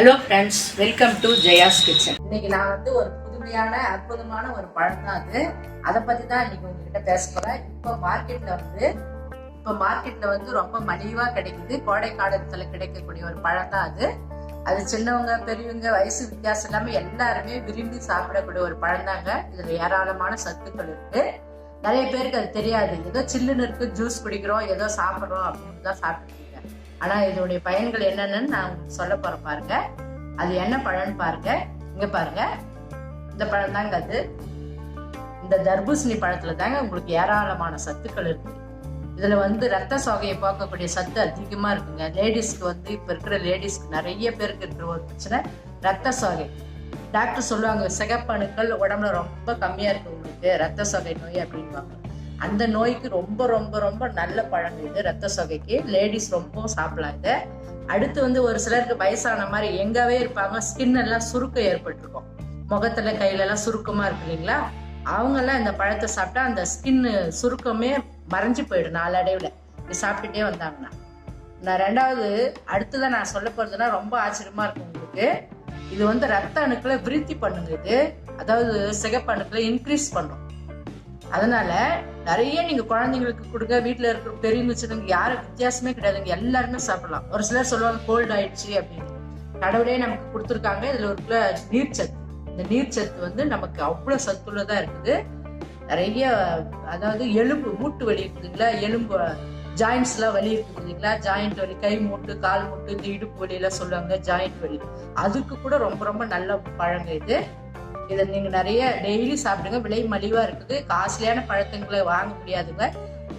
Hello friends welcome to Jaya's kitchen இன்னைக்கு நான் வந்து ஒரு புதுமையான அற்புதமான ஒரு பழம் தான் அது. அதை பத்தி தான் இன்னைக்கு உங்ககிட்ட பேச போறேன். இப்போ மார்க்கெட்ல வந்து இப்போ மார்க்கெட்ல வந்து ரொம்ப மலிவா கிடைக்குது. கோடை காலத்துல கிடைக்கக்கூடிய ஒரு பழம் தான் அது. அது சின்னவங்க பெரியவங்க வயசு வித்தியாசம் இல்லாம எல்லாருமே விரும்பி சாப்பிடக்கூடிய ஒரு பழம் தாங்க. இதுல ஏராளமான சத்துக்கள் இருக்கு. நிறைய பேருக்கு அது தெரியாது. ஏதோ சில்லுன்னு இருக்கு ஜூஸ் குடிக்கிறோம் ஏதோ சாப்பிட்றோம் அப்படின்னு தான் சாப்பிட்டு ஆனா இதோடைய பயன்கள் என்னென்னு நான் சொல்ல போறேன் பாருங்க. அது என்ன பழம்னு பாருங்க. இங்க பாருங்க. இந்த பழம் தாங்க அது. இந்த தர்பூசணி பழத்துல தாங்க உங்களுக்கு ஏராளமான சத்துக்கள் இருக்கு. இதுல வந்து ரத்த சோகையை போக்கக்கூடிய சத்து அதிகமா இருக்குங்க. லேடிஸ்க்கு வந்து இப்ப இருக்கிற லேடிஸ்க்கு நிறைய பேருக்கு இருக்கிற ஒரு பிரச்சனை ரத்த சோகை. டாக்டர் சொல்லுவாங்க சிகப்பணுக்கள் உடம்புல ரொம்ப கம்மியா இருக்கு உங்களுக்கு ரத்த சோகை நோய் அப்படின்வாங்க அந்த நோய்க்கு ரொம்ப ரொம்ப ரொம்ப நல்ல பழங்கள் இது ரத்த சொகைக்கு. லேடிஸ் ரொம்ப சாப்பிடலாம் இதை. அடுத்து வந்து ஒரு சிலருக்கு வயசான மாதிரி எங்கவே இருப்பாங்க ஸ்கின் எல்லாம் சுருக்கம் ஏற்பட்டிருக்கும். முகத்துல கையில எல்லாம் சுருக்கமா இருக்கு இல்லைங்களா? அவங்க எல்லாம் இந்த பழத்தை சாப்பிட்டா அந்த ஸ்கின் சுருக்கமே மறைஞ்சு போயிடும் நாளடைவுல. இது சாப்பிட்டுட்டே வந்தாங்கன்னா. நான் ரெண்டாவது அடுத்ததான் நான் சொல்ல போறதுன்னா ரொம்ப ஆச்சரியமா இருக்கும் உங்களுக்கு. இது வந்து ரத்த அணுக்களை விருத்தி பண்ணுங்க இது. அதாவது சிகப்பு அணுக்களை இன்க்ரீஸ் பண்ணும். அதனால நிறைய நீங்க குழந்தைங்களுக்கு கொடுங்க வீட்டுல இருக்கிற பெரியவங்க சின்னவங்க யாரும் வித்தியாசமே கிடையாதுங்க எல்லாருமே சாப்பிடலாம். ஒரு சிலர் சொல்லுவாங்க கோல்டு ஆயிடுச்சு அப்படின்னு. கடவுளே நமக்கு கொடுத்துருக்காங்க. இதுல ஒரு நீர்ச்சத்து. இந்த நீர்ச்சத்து வந்து நமக்கு அவ்வளவு சத்துள்ளதா இருக்குது. நிறைய அதாவது எலும்பு மூட்டு வலி இருக்குதுங்களா எலும்பு ஜாயிண்ட்ஸ் எல்லாம் வலி இருக்குது இல்லைங்களா? ஜாயிண்ட் வலி கை மூட்டு கால் மூட்டு இந்த இடுப்பு வலி எல்லாம் சொல்லுவாங்க ஜாயிண்ட் வலி. அதுக்கு கூட ரொம்ப ரொம்ப நல்ல பழங்க இது. இதை நீங்கள் நிறைய டெய்லி சாப்பிடுங்க. விலை மலிவாக இருக்குது. காஸ்ட்லியான பழத்தங்களை வாங்க முடியாதுங்க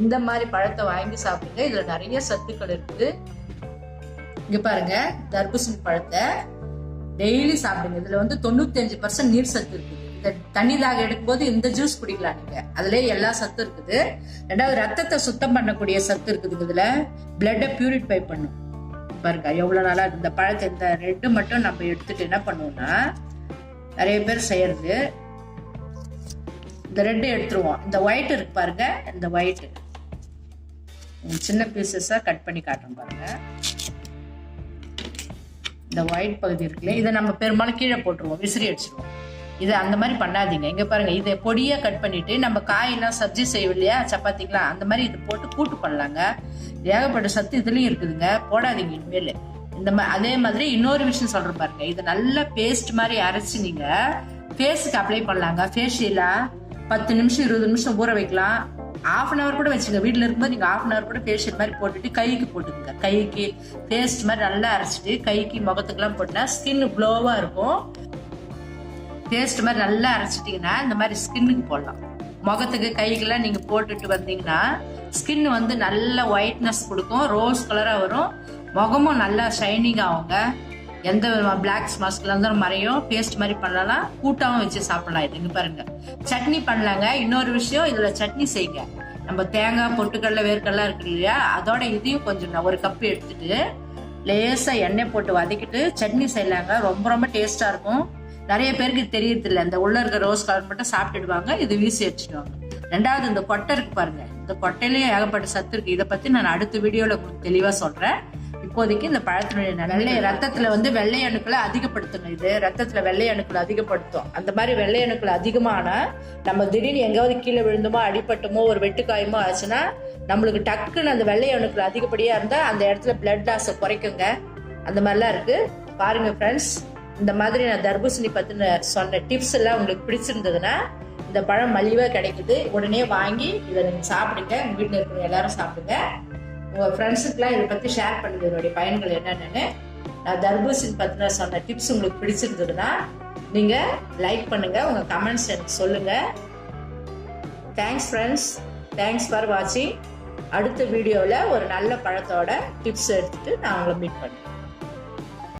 இந்த மாதிரி பழத்தை வாங்கி சாப்பிடுங்க. இதில் நிறைய சத்துக்கள் இருக்குது. இங்கே பாருங்க தர்பூசணி பழத்தை டெய்லி சாப்பிடுங்க. இதில் வந்து தொண்ணூத்தஞ்சு பர்சன்ட் நீர் சத்து இருக்குது. இந்த தண்ணி தாக எடுக்கும்போது இந்த ஜூஸ் குடிக்கலாம் நீங்க. அதுல எல்லா சத்தும் இருக்குது. ரெண்டாவது ரத்தத்தை சுத்தம் பண்ணக்கூடிய சத்து இருக்குது இதுல. பிளட்டை பியூரிஃபை பண்ணும். பாருங்க எவ்வளவு நாளா இந்த பழத்தை இந்த ரெட்டு மட்டும் நம்ம எடுத்துட்டு என்ன பண்ணுவோம்னா நிறைய பேர் செய்யறது. இந்த ரெட்டு எடுத்துருவோம். இந்த ஒயிட் இருக்கு பாருங்க இந்த ஒயிட் சின்ன பீசஸாக கட் பண்ணி காட்டுறோம் பாருங்க. இந்த ஒயிட் பகுதி இருக்குல்ல இதை நம்ம பெரும்பாலும் கீழே போட்டுருவோம் விசிறி அடிச்சிருவோம். இது அந்த மாதிரி பண்ணாதீங்க. இங்கே பாருங்க இதை பொடியா கட் பண்ணிட்டு நம்ம காயெல்லாம் சப்ஜி செய்வோம் இல்லையா சப்பாத்திக்கலாம் அந்த மாதிரி இது போட்டு கூட்டு பண்ணலாங்க. ஏகப்பட்ட சத்து இதுலேயும் இருக்குதுங்க. போடாதீங்க இனிமேல். இந்த மா அதே மாதிரி இன்னொரு விஷயம் சொல்ற பாருங்க. இது நல்ல பேஸ்ட் மாதிரி அரைச்சி நீங்க ஃபேஸுக்கு அப்ளை பண்ணலாங்க. ஃபேஷியலா பத்து நிமிஷம் இருபது நிமிஷம் ஊற வைக்கலாம். ஆஃப் அன் ஹவர் கூட வச்சுங்க. வீட்டில் இருக்கும்போது நீங்கள் ஆஃப் அன் ஹவர் கூட ஃபேஷியல் மாதிரி போட்டுட்டு கைக்கு போட்டுக்கோங்க. கைக்கு பேஸ்ட் மாதிரி நல்லா அரைச்சிட்டு கைக்கு முகத்துக்கெல்லாம் போட்டால் ஸ்கின் க்ளோவாக இருக்கும். பேஸ்ட் மாதிரி நல்லா அரைச்சிட்டிங்கன்னா இந்த மாதிரி ஸ்கின்னுக்கு போடலாம். முகத்துக்கு கைக்கெல்லாம் நீங்கள் போட்டுட்டு வந்தீங்கன்னா ஸ்கின் வந்து நல்ல ஒயிட்னஸ் கொடுக்கும் ரோஸ் கலராக வரும். முகமும் நல்லா ஷைனிங் ஆகுங்க. எந்த பிளாக் மாஸ்க்ல இருந்தாலும் மறையும். பேஸ்ட் மாதிரி பண்ணலாம். கூட்டாவும் வச்சு சாப்பிடலாம் இது. இங்க பாருங்க. சட்னி பண்ணலாங்க. இன்னொரு விஷயம் இதுல சட்னி செய்யுங்க நம்ம தேங்காய் பொட்டுக்கடல வேர்க்கடலாம் இருக்கு இல்லையா? அதோட இதையும் கொஞ்சம் நான் ஒரு கப் எடுத்துட்டு லேசா எண்ணெய் போட்டு வதக்கிட்டு சட்னி செய்யலாங்க. ரொம்ப ரொம்ப டேஸ்டா இருக்கும். நிறைய பேருக்கு தெரியறது இல்லை இந்த உள்ள இருக்க ரோஸ் கலர் மட்டும் சாப்பிட்டுடுவாங்க இது வீசி வச்சுடுவாங்க ரெண்டாவது இந்த கொட்டை இருக்கு பாருங்க. இந்த கொட்டையிலயும் ஏகப்பட்ட சத்து இருக்கு. இதை பத்தி நான் அடுத்த வீடியோல உங்களுக்கு தெளிவா சொல்றேன். இப்போதைக்கு இந்த பழத்தினுடைய வெள்ளை ரத்தத்துல வந்து வெள்ளை அணுக்களை அதிகப்படுத்தணும் இது ரத்தத்துல வெள்ளை அணுக்களை அதிகப்படுத்தும். அந்த மாதிரி வெள்ளை அணுக்கள் அதிகமானா நம்ம திடீர்னு எங்காவது கீழே விழுந்தோமோ அடிபட்டமோ ஒரு வெட்டுக்காயமோ ஆச்சுன்னா நம்மளுக்கு டக்குன்னு அந்த வெள்ளை அணுக்கள் அதிகப்படியா இருந்தா அந்த இடத்துல பிளட் லாஸை குறைக்குங்க. அந்த மாதிரிலாம் இருக்கு. பாருங்க ஃப்ரெண்ட்ஸ் இந்த மாதிரி நான் தர்பூசணி பற்றின சொன்ன டிப்ஸ் எல்லாம் உங்களுக்கு பிடிச்சிருந்ததுன்னா இந்த பழம் மலிவாக கிடைக்குது. உடனே வாங்கி இதை நீங்கள் சாப்பிடுங்க. உங்கள் வீட்டில் இருக்கிற எல்லாரும் சாப்பிடுங்க. உங்கள் ஃப்ரெண்ட்ஸுக்கெலாம் இதை பற்றி ஷேர் பண்ணுங்க. இதனுடைய பயன்கள் என்னென்னு. நான் தர்பூசணி பற்றின சொன்ன டிப்ஸ் உங்களுக்கு பிடிச்சிருந்ததுன்னா நீங்கள் லைக் பண்ணுங்கள் உங்கள் கமெண்ட்ஸ் எனக்கு சொல்லுங்கள் தேங்க்ஸ் ஃப்ரெண்ட்ஸ் தேங்க்ஸ் ஃபார் வாட்சிங் அடுத்த வீடியோவில் ஒரு நல்ல பழத்தோட டிப்ஸ் எடுத்துகிட்டு நான் உங்களை மீட் பண்ணுறேன்